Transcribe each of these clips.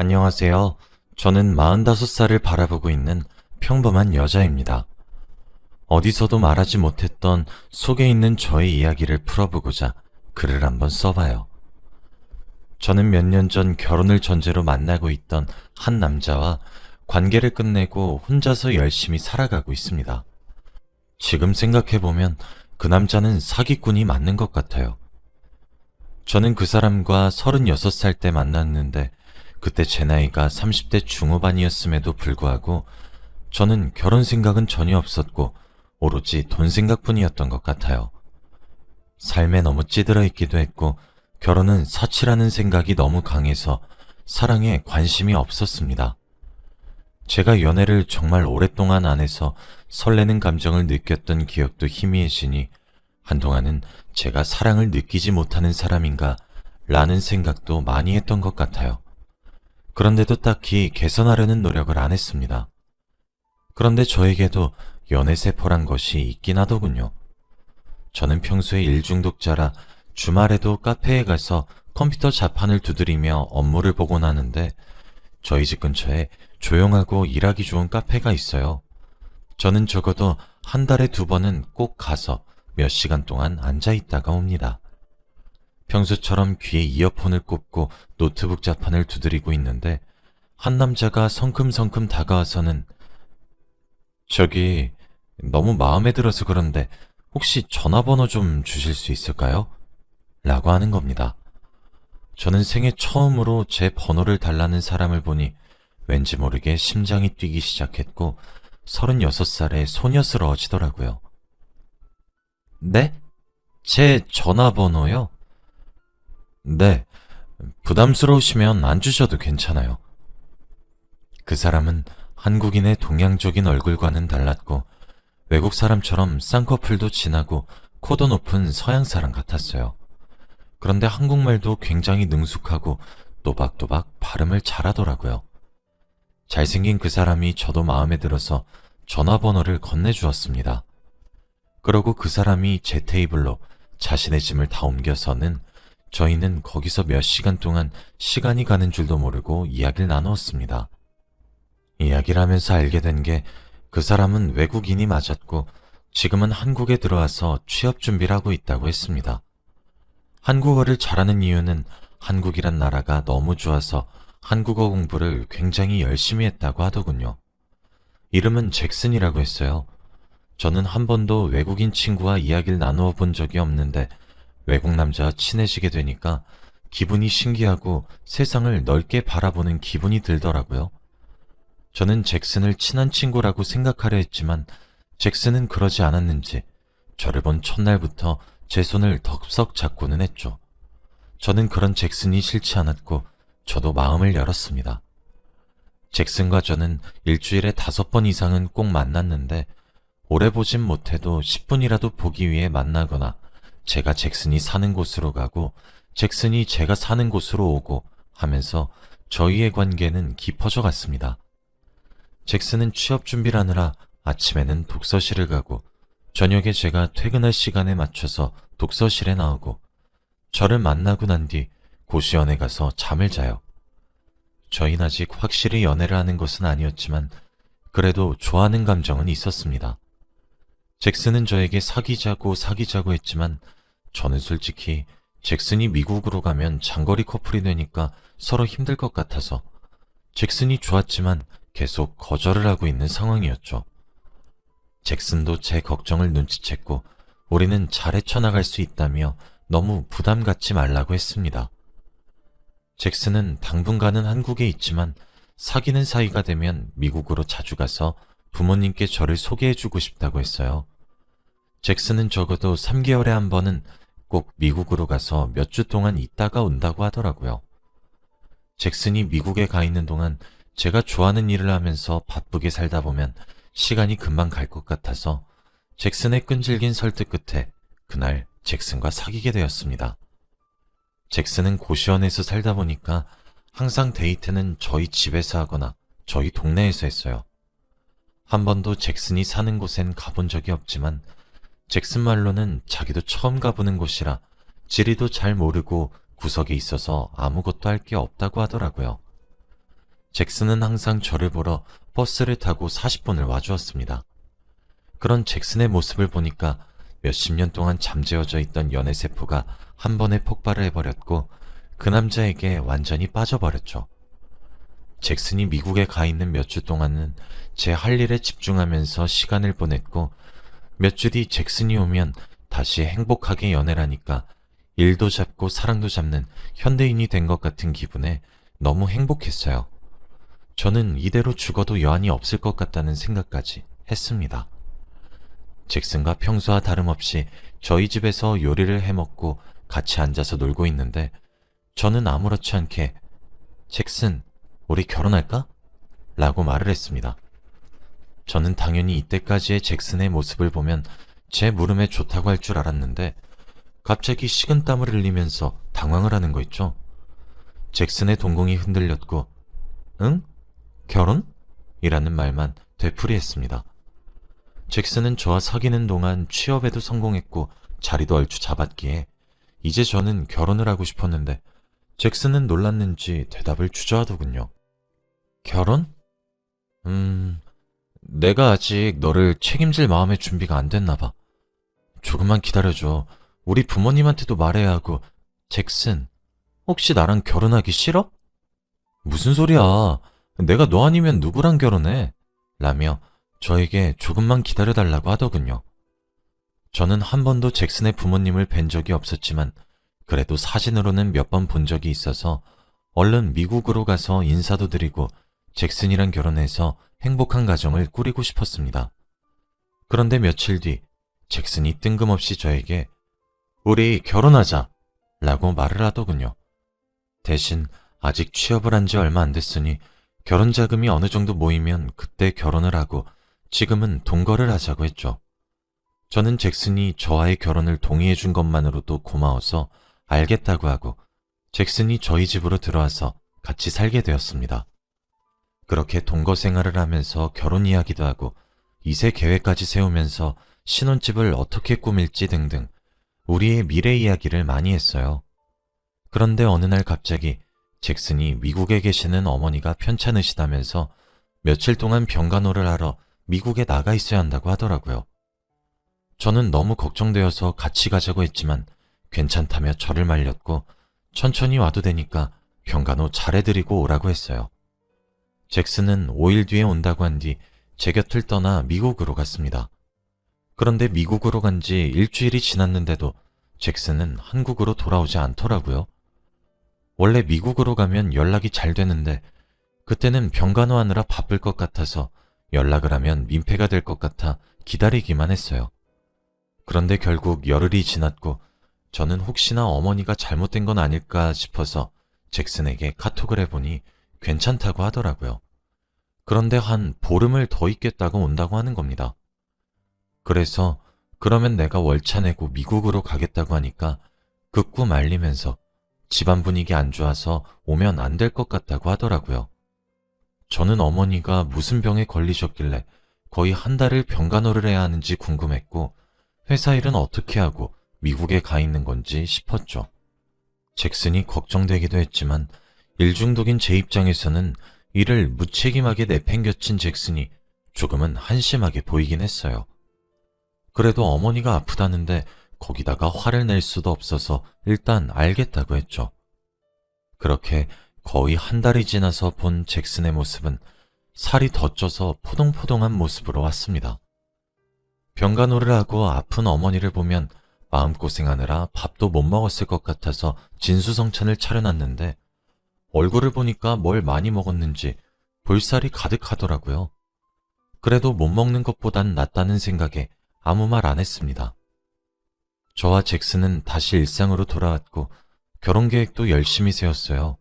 안녕하세요. 저는 45살을 바라보고 있는 평범한 여자입니다. 어디서도 말하지 못했던 속에 있는 저의 이야기를 풀어보고자 글을 한번 써봐요. 저는 몇 년 전 결혼을 전제로 만나고 있던 한 남자와 관계를 끝내고 혼자서 열심히 살아가고 있습니다. 지금 생각해보면 그 남자는 사기꾼이 맞는 것 같아요. 저는 그 사람과 36살 때 만났는데 그때 제 나이가 30대 중후반이었음에도 불구하고 저는 결혼 생각은 전혀 없었고 오로지 돈 생각뿐이었던 것 같아요. 삶에 너무 찌들어 있기도 했고 결혼은 사치라는 생각이 너무 강해서 사랑에 관심이 없었습니다. 제가 연애를 정말 오랫동안 안 해서 설레는 감정을 느꼈던 기억도 희미해지니 한동안은 제가 사랑을 느끼지 못하는 사람인가 라는 생각도 많이 했던 것 같아요. 그런데도 딱히 개선하려는 노력을 안 했습니다. 그런데 저에게도 연애세포란 것이 있긴 하더군요. 저는 평소에 일중독자라 주말에도 카페에 가서 컴퓨터 자판을 두드리며 업무를 보곤 하는데 저희 집 근처에 조용하고 일하기 좋은 카페가 있어요. 저는 적어도 한 달에 두 번은 꼭 가서 몇 시간 동안 앉아 있다가 옵니다. 평소처럼 귀에 이어폰을 꽂고 노트북 자판을 두드리고 있는데 한 남자가 성큼성큼 다가와서는 저기 너무 마음에 들어서 그런데 혹시 전화번호 좀 주실 수 있을까요? 라고 하는 겁니다. 저는 생애 처음으로 제 번호를 달라는 사람을 보니 왠지 모르게 심장이 뛰기 시작했고 36살에 소녀스러워지더라고요. 네? 제 전화번호요? 네. 부담스러우시면 안 주셔도 괜찮아요. 그 사람은 한국인의 동양적인 얼굴과는 달랐고 외국 사람처럼 쌍꺼풀도 진하고 코도 높은 서양 사람 같았어요. 그런데 한국말도 굉장히 능숙하고 또박또박 발음을 잘하더라고요. 잘생긴 그 사람이 저도 마음에 들어서 전화번호를 건네주었습니다. 그러고 그 사람이 제 테이블로 자신의 짐을 다 옮겨서는 저희는 거기서 몇 시간 동안 시간이 가는 줄도 모르고 이야기를 나누었습니다. 이야기를 하면서 알게 된 게 그 사람은 외국인이 맞았고 지금은 한국에 들어와서 취업 준비를 하고 있다고 했습니다. 한국어를 잘하는 이유는 한국이란 나라가 너무 좋아서 한국어 공부를 굉장히 열심히 했다고 하더군요. 이름은 잭슨이라고 했어요. 저는 한 번도 외국인 친구와 이야기를 나누어 본 적이 없는데 외국 남자와 친해지게 되니까 기분이 신기하고 세상을 넓게 바라보는 기분이 들더라고요. 저는 잭슨을 친한 친구라고 생각하려 했지만 잭슨은 그러지 않았는지 저를 본 첫날부터 제 손을 덥석 잡고는 했죠. 저는 그런 잭슨이 싫지 않았고 저도 마음을 열었습니다. 잭슨과 저는 일주일에 다섯 번 이상은 꼭 만났는데 오래 보진 못해도 10분이라도 보기 위해 만나거나 제가 잭슨이 사는 곳으로 가고 잭슨이 제가 사는 곳으로 오고 하면서 저희의 관계는 깊어져 갔습니다. 잭슨은 취업 준비를 하느라 아침에는 독서실을 가고 저녁에 제가 퇴근할 시간에 맞춰서 독서실에 나오고 저를 만나고 난 뒤 고시원에 가서 잠을 자요. 저희는 아직 확실히 연애를 하는 것은 아니었지만 그래도 좋아하는 감정은 있었습니다. 잭슨은 저에게 사귀자고 사귀자고 했지만 저는 솔직히 잭슨이 미국으로 가면 장거리 커플이 되니까 서로 힘들 것 같아서 잭슨이 좋았지만 계속 거절을 하고 있는 상황이었죠. 잭슨도 제 걱정을 눈치챘고 우리는 잘 헤쳐나갈 수 있다며 너무 부담 갖지 말라고 했습니다. 잭슨은 당분간은 한국에 있지만 사귀는 사이가 되면 미국으로 자주 가서 부모님께 저를 소개해주고 싶다고 했어요. 잭슨은 적어도 3개월에 한 번은 꼭 미국으로 가서 몇 주 동안 있다가 온다고 하더라고요. 잭슨이 미국에 가 있는 동안 제가 좋아하는 일을 하면서 바쁘게 살다 보면 시간이 금방 갈 것 같아서 잭슨의 끈질긴 설득 끝에 그날 잭슨과 사귀게 되었습니다. 잭슨은 고시원에서 살다 보니까 항상 데이트는 저희 집에서 하거나 저희 동네에서 했어요. 한 번도 잭슨이 사는 곳엔 가본 적이 없지만 잭슨 말로는 자기도 처음 가보는 곳이라 지리도 잘 모르고 구석에 있어서 아무것도 할 게 없다고 하더라고요. 잭슨은 항상 저를 보러 버스를 타고 40분을 와주었습니다. 그런 잭슨의 모습을 보니까 몇십 년 동안 잠재워져 있던 연애 세포가 한 번에 폭발을 해버렸고 그 남자에게 완전히 빠져버렸죠. 잭슨이 미국에 가 있는 몇 주 동안은 제 할 일에 집중하면서 시간을 보냈고 몇 주 뒤 잭슨이 오면 다시 행복하게 연애라니까 일도 잡고 사랑도 잡는 현대인이 된 것 같은 기분에 너무 행복했어요. 저는 이대로 죽어도 여한이 없을 것 같다는 생각까지 했습니다. 잭슨과 평소와 다름없이 저희 집에서 요리를 해먹고 같이 앉아서 놀고 있는데 저는 아무렇지 않게 잭슨, 우리 결혼할까? 라고 말을 했습니다. 저는 당연히 이때까지의 잭슨의 모습을 보면 제 물음에 좋다고 할 줄 알았는데 갑자기 식은 땀을 흘리면서 당황을 하는 거 있죠. 잭슨의 동공이 흔들렸고 응? 결혼? 이라는 말만 되풀이했습니다. 잭슨은 저와 사귀는 동안 취업에도 성공했고 자리도 얼추 잡았기에 이제 저는 결혼을 하고 싶었는데 잭슨은 놀랐는지 대답을 주저하더군요. 결혼? 음, 내가 아직 너를 책임질 마음의 준비가 안 됐나 봐. 조금만 기다려줘. 우리 부모님한테도 말해야 하고. 잭슨, 혹시 나랑 결혼하기 싫어? 무슨 소리야. 내가 너 아니면 누구랑 결혼해? 라며 저에게 조금만 기다려달라고 하더군요. 저는 한 번도 잭슨의 부모님을 뵌 적이 없었지만 그래도 사진으로는 몇 번 본 적이 있어서 얼른 미국으로 가서 인사도 드리고 잭슨이랑 결혼해서 행복한 가정을 꾸리고 싶었습니다. 그런데 며칠 뒤 잭슨이 뜬금없이 저에게 우리 결혼하자 라고 말을 하더군요. 대신 아직 취업을 한 지 얼마 안 됐으니 결혼 자금이 어느 정도 모이면 그때 결혼을 하고 지금은 동거를 하자고 했죠. 저는 잭슨이 저와의 결혼을 동의해 준 것만으로도 고마워서 알겠다고 하고 잭슨이 저희 집으로 들어와서 같이 살게 되었습니다. 그렇게 동거 생활을 하면서 결혼 이야기도 하고 이세 계획까지 세우면서 신혼집을 어떻게 꾸밀지 등등 우리의 미래 이야기를 많이 했어요. 그런데 어느 날 갑자기 잭슨이 미국에 계시는 어머니가 편찮으시다면서 며칠 동안 병간호를 하러 미국에 나가 있어야 한다고 하더라고요. 저는 너무 걱정되어서 같이 가자고 했지만 괜찮다며 저를 말렸고 천천히 와도 되니까 병간호 잘해드리고 오라고 했어요. 잭슨은 5일 뒤에 온다고 한 뒤 제 곁을 떠나 미국으로 갔습니다. 그런데 미국으로 간 지 일주일이 지났는데도 잭슨은 한국으로 돌아오지 않더라고요. 원래 미국으로 가면 연락이 잘 되는데 그때는 병간호하느라 바쁠 것 같아서 연락을 하면 민폐가 될 것 같아 기다리기만 했어요. 그런데 결국 열흘이 지났고 저는 혹시나 어머니가 잘못된 건 아닐까 싶어서 잭슨에게 카톡을 해보니 괜찮다고 하더라고요. 그런데 한 보름을 더 있겠다고 온다고 하는 겁니다. 그래서 그러면 내가 월차 내고 미국으로 가겠다고 하니까 극구 말리면서 집안 분위기 안 좋아서 오면 안 될 것 같다고 하더라고요. 저는 어머니가 무슨 병에 걸리셨길래 거의 한 달을 병간호를 해야 하는지 궁금했고 회사 일은 어떻게 하고 미국에 가 있는 건지 싶었죠. 잭슨이 걱정되기도 했지만 일 중독인 제 입장에서는 이를 무책임하게 내팽겨친 잭슨이 조금은 한심하게 보이긴 했어요. 그래도 어머니가 아프다는데 거기다가 화를 낼 수도 없어서 일단 알겠다고 했죠. 그렇게 거의 한 달이 지나서 본 잭슨의 모습은 살이 더 쪄서 포동포동한 모습으로 왔습니다. 병간호를 하고 아픈 어머니를 보면 마음고생하느라 밥도 못 먹었을 것 같아서 진수성찬을 차려놨는데 얼굴을 보니까 뭘 많이 먹었는지 볼살이 가득하더라고요. 그래도 못 먹는 것보단 낫다는 생각에 아무 말 안 했습니다. 저와 잭슨은 다시 일상으로 돌아왔고 결혼 계획도 열심히 세웠어요.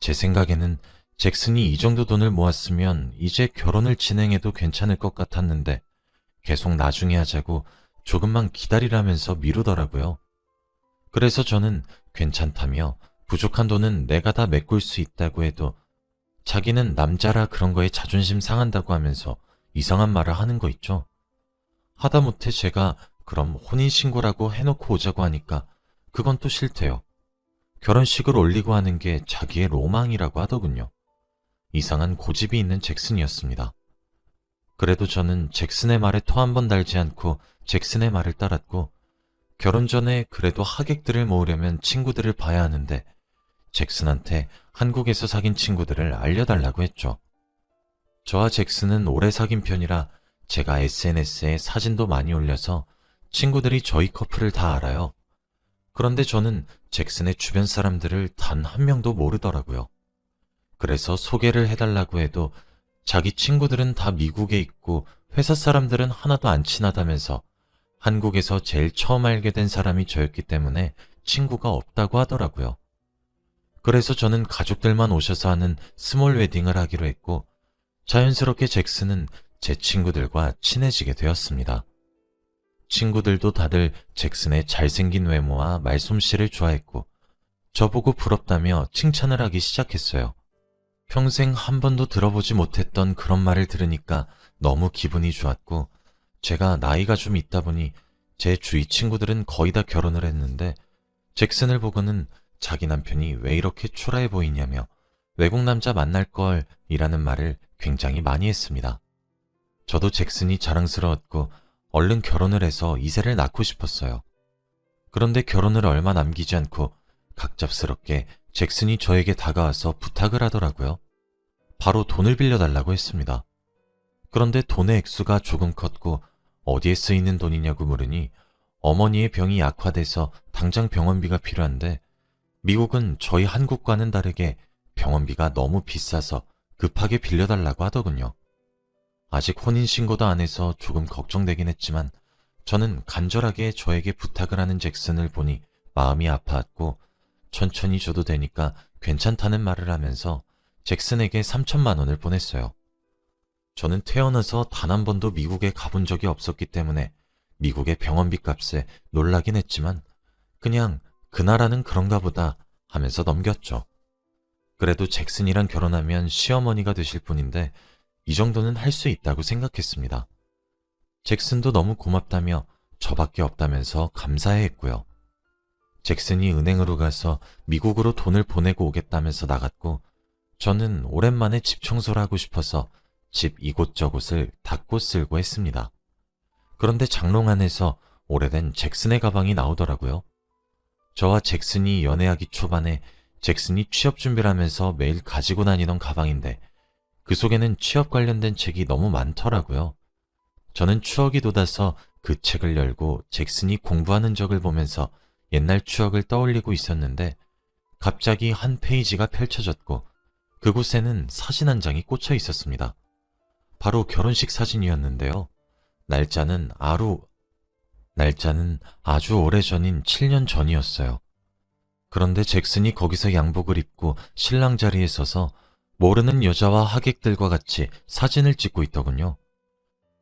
제 생각에는 잭슨이 이 정도 돈을 모았으면 이제 결혼을 진행해도 괜찮을 것 같았는데 계속 나중에 하자고 조금만 기다리라면서 미루더라고요. 그래서 저는 괜찮다며 부족한 돈은 내가 다 메꿀 수 있다고 해도 자기는 남자라 그런 거에 자존심 상한다고 하면서 이상한 말을 하는 거 있죠. 하다못해 제가 그럼 혼인신고라고 해놓고 오자고 하니까 그건 또 싫대요. 결혼식을 올리고 하는 게 자기의 로망이라고 하더군요. 이상한 고집이 있는 잭슨이었습니다. 그래도 저는 잭슨의 말에 토 한 번 달지 않고 잭슨의 말을 따랐고 결혼 전에 그래도 하객들을 모으려면 친구들을 봐야 하는데 잭슨한테 한국에서 사귄 친구들을 알려달라고 했죠. 저와 잭슨은 오래 사귄 편이라 제가 SNS에 사진도 많이 올려서 친구들이 저희 커플을 다 알아요. 그런데 저는 잭슨의 주변 사람들을 단 한 명도 모르더라고요. 그래서 소개를 해달라고 해도 자기 친구들은 다 미국에 있고 회사 사람들은 하나도 안 친하다면서 한국에서 제일 처음 알게 된 사람이 저였기 때문에 친구가 없다고 하더라고요. 그래서 저는 가족들만 오셔서 하는 스몰 웨딩을 하기로 했고 자연스럽게 잭슨은 제 친구들과 친해지게 되었습니다. 친구들도 다들 잭슨의 잘생긴 외모와 말솜씨를 좋아했고 저보고 부럽다며 칭찬을 하기 시작했어요. 평생 한 번도 들어보지 못했던 그런 말을 들으니까 너무 기분이 좋았고 제가 나이가 좀 있다 보니 제 주위 친구들은 거의 다 결혼을 했는데 잭슨을 보고는 자기 남편이 왜 이렇게 초라해 보이냐며 외국 남자 만날 걸 이라는 말을 굉장히 많이 했습니다. 저도 잭슨이 자랑스러웠고 얼른 결혼을 해서 이세를 낳고 싶었어요. 그런데 결혼을 얼마 남기지 않고 갑작스럽게 잭슨이 저에게 다가와서 부탁을 하더라고요. 바로 돈을 빌려달라고 했습니다. 그런데 돈의 액수가 조금 컸고 어디에 쓰이는 돈이냐고 물으니 어머니의 병이 약화돼서 당장 병원비가 필요한데 미국은 저희 한국과는 다르게 병원비가 너무 비싸서 급하게 빌려달라고 하더군요. 아직 혼인신고도 안 해서 조금 걱정되긴 했지만 저는 간절하게 저에게 부탁을 하는 잭슨을 보니 마음이 아파왔고 천천히 줘도 되니까 괜찮다는 말을 하면서 잭슨에게 3천만 원을 보냈어요. 저는 태어나서 단 한 번도 미국에 가본 적이 없었기 때문에 미국의 병원비 값에 놀라긴 했지만 그냥 그 나라는 그런가 보다 하면서 넘겼죠. 그래도 잭슨이랑 결혼하면 시어머니가 되실 분인데 이 정도는 할 수 있다고 생각했습니다. 잭슨도 너무 고맙다며 저밖에 없다면서 감사해 했고요. 잭슨이 은행으로 가서 미국으로 돈을 보내고 오겠다면서 나갔고 저는 오랜만에 집 청소를 하고 싶어서 집 이곳저곳을 닦고 쓸고 했습니다. 그런데 장롱 안에서 오래된 잭슨의 가방이 나오더라고요. 저와 잭슨이 연애하기 초반에 잭슨이 취업 준비를 하면서 매일 가지고 다니던 가방인데 그 속에는 취업 관련된 책이 너무 많더라고요. 저는 추억이 돋아서 그 책을 열고 잭슨이 공부하는 적을 보면서 옛날 추억을 떠올리고 있었는데 갑자기 한 페이지가 펼쳐졌고 그곳에는 사진 한 장이 꽂혀 있었습니다. 바로 결혼식 사진이었는데요. 날짜는 아루, 날짜는 아주 오래 전인 7년 전이었어요. 그런데 잭슨이 거기서 양복을 입고 신랑 자리에 서서 모르는 여자와 하객들과 같이 사진을 찍고 있더군요.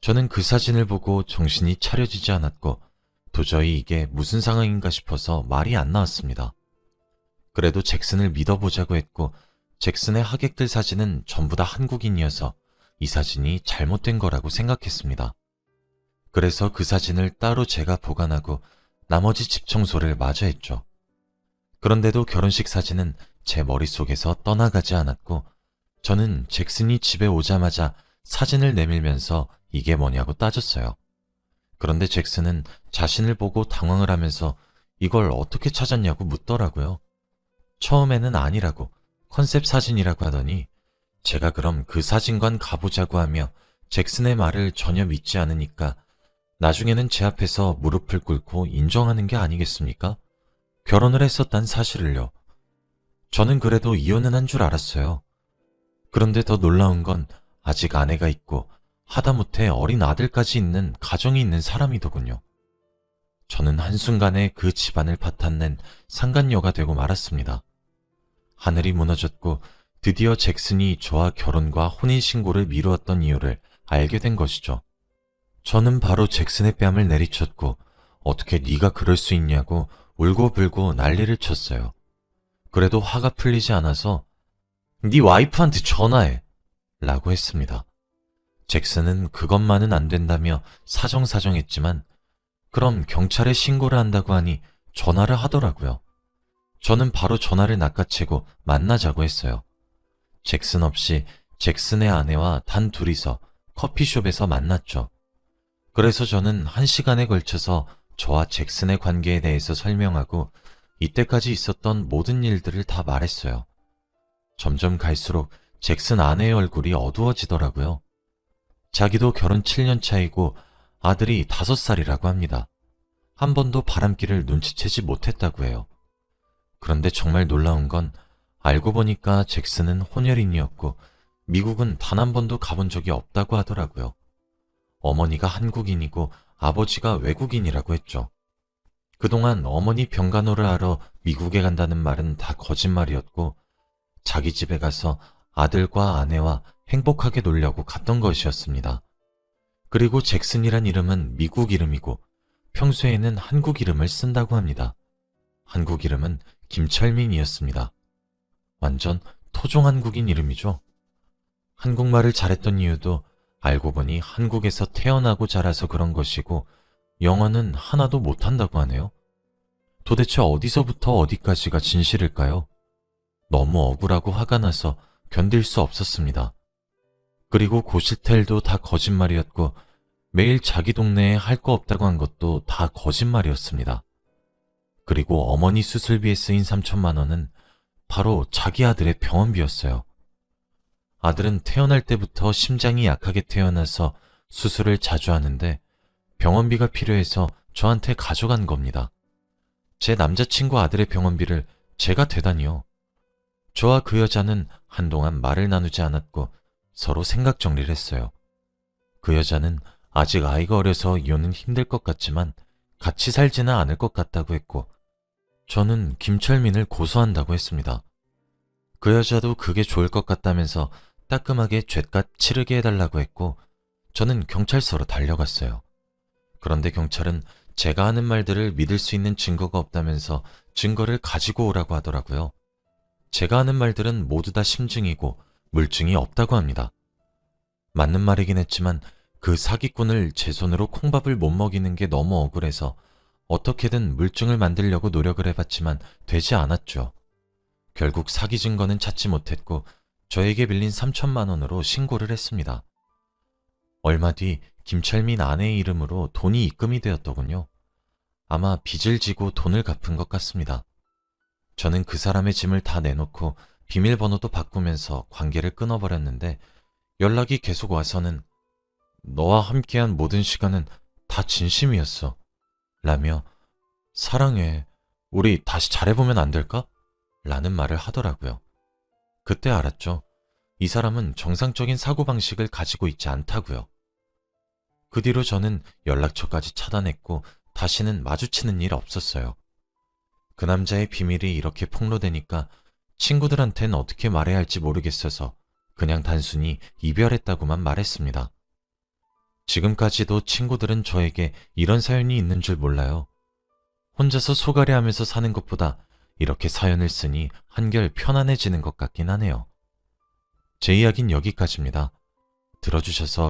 저는 그 사진을 보고 정신이 차려지지 않았고 도저히 이게 무슨 상황인가 싶어서 말이 안 나왔습니다. 그래도 잭슨을 믿어보자고 했고 잭슨의 하객들 사진은 전부 다 한국인이어서 이 사진이 잘못된 거라고 생각했습니다. 그래서 그 사진을 따로 제가 보관하고 나머지 집 청소를 마저 했죠. 그런데도 결혼식 사진은 제 머릿속에서 떠나가지 않았고 저는 잭슨이 집에 오자마자 사진을 내밀면서 이게 뭐냐고 따졌어요. 그런데 잭슨은 자신을 보고 당황을 하면서 이걸 어떻게 찾았냐고 묻더라고요. 처음에는 아니라고 컨셉 사진이라고 하더니 제가 그럼 그 사진관 가보자고 하며 잭슨의 말을 전혀 믿지 않으니까 나중에는 제 앞에서 무릎을 꿇고 인정하는 게 아니겠습니까? 결혼을 했었단 사실을요. 저는 그래도 이혼은 한 줄 알았어요. 그런데 더 놀라운 건 아직 아내가 있고 하다못해 어린 아들까지 있는 가정이 있는 사람이더군요. 저는 한순간에 그 집안을 파탄낸 상간녀가 되고 말았습니다. 하늘이 무너졌고 드디어 잭슨이 저와 결혼과 혼인신고를 미루었던 이유를 알게 된 것이죠. 저는 바로 잭슨의 뺨을 내리쳤고 어떻게 네가 그럴 수 있냐고 울고불고 난리를 쳤어요. 그래도 화가 풀리지 않아서 네 와이프한테 전화해 라고 했습니다. 잭슨은 그것만은 안 된다며 사정사정했지만 그럼 경찰에 신고를 한다고 하니 전화를 하더라고요. 저는 바로 전화를 낚아채고 만나자고 했어요. 잭슨 없이 잭슨의 아내와 단 둘이서 커피숍에서 만났죠. 그래서 저는 한 시간에 걸쳐서 저와 잭슨의 관계에 대해서 설명하고 이때까지 있었던 모든 일들을 다 말했어요. 점점 갈수록 잭슨 아내의 얼굴이 어두워지더라고요. 자기도 결혼 7년 차이고 아들이 5살이라고 합니다. 한 번도 바람길을 눈치채지 못했다고 해요. 그런데 정말 놀라운 건 알고 보니까 잭슨은 혼혈인이었고 미국은 단 한 번도 가본 적이 없다고 하더라고요. 어머니가 한국인이고 아버지가 외국인이라고 했죠. 그동안 어머니 병간호를 하러 미국에 간다는 말은 다 거짓말이었고 자기 집에 가서 아들과 아내와 행복하게 놀려고 갔던 것이었습니다. 그리고 잭슨이란 이름은 미국 이름이고 평소에는 한국 이름을 쓴다고 합니다. 한국 이름은 김철민이었습니다. 완전 토종 한국인 이름이죠. 한국말을 잘했던 이유도 알고 보니 한국에서 태어나고 자라서 그런 것이고 영어는 하나도 못한다고 하네요. 도대체 어디서부터 어디까지가 진실일까요? 너무 억울하고 화가 나서 견딜 수 없었습니다. 그리고 고시텔도 다 거짓말이었고 매일 자기 동네에 할 거 없다고 한 것도 다 거짓말이었습니다. 그리고 어머니 수술비에 쓰인 3천만 원은 바로 자기 아들의 병원비였어요. 아들은 태어날 때부터 심장이 약하게 태어나서 수술을 자주 하는데 병원비가 필요해서 저한테 가져간 겁니다. 제 남자친구 아들의 병원비를 제가 대다니요. 저와 그 여자는 한동안 말을 나누지 않았고 서로 생각 정리를 했어요. 그 여자는 아직 아이가 어려서 이혼은 힘들 것 같지만 같이 살지는 않을 것 같다고 했고 저는 김철민을 고소한다고 했습니다. 그 여자도 그게 좋을 것 같다면서 따끔하게 죗값 치르게 해달라고 했고 저는 경찰서로 달려갔어요. 그런데 경찰은 제가 하는 말들을 믿을 수 있는 증거가 없다면서 증거를 가지고 오라고 하더라고요. 제가 하는 말들은 모두 다 심증이고 물증이 없다고 합니다. 맞는 말이긴 했지만 그 사기꾼을 제 손으로 콩밥을 못 먹이는 게 너무 억울해서 어떻게든 물증을 만들려고 노력을 해봤지만 되지 않았죠. 결국 사기 증거는 찾지 못했고 저에게 빌린 3천만 원으로 신고를 했습니다. 얼마 뒤 김철민 아내의 이름으로 돈이 입금이 되었더군요. 아마 빚을 지고 돈을 갚은 것 같습니다. 저는 그 사람의 짐을 다 내놓고 비밀번호도 바꾸면서 관계를 끊어버렸는데 연락이 계속 와서는 너와 함께한 모든 시간은 다 진심이었어. 라며 사랑해. 우리 다시 잘해보면 안 될까? 라는 말을 하더라고요. 그때 알았죠. 이 사람은 정상적인 사고방식을 가지고 있지 않다고요. 그 뒤로 저는 연락처까지 차단했고 다시는 마주치는 일 없었어요. 그 남자의 비밀이 이렇게 폭로되니까 친구들한텐 어떻게 말해야 할지 모르겠어서 그냥 단순히 이별했다고만 말했습니다. 지금까지도 친구들은 저에게 이런 사연이 있는 줄 몰라요. 혼자서 소가리 하면서 사는 것보다 이렇게 사연을 쓰니 한결 편안해지는 것 같긴 하네요. 제 이야기는 여기까지입니다. 들어주셔서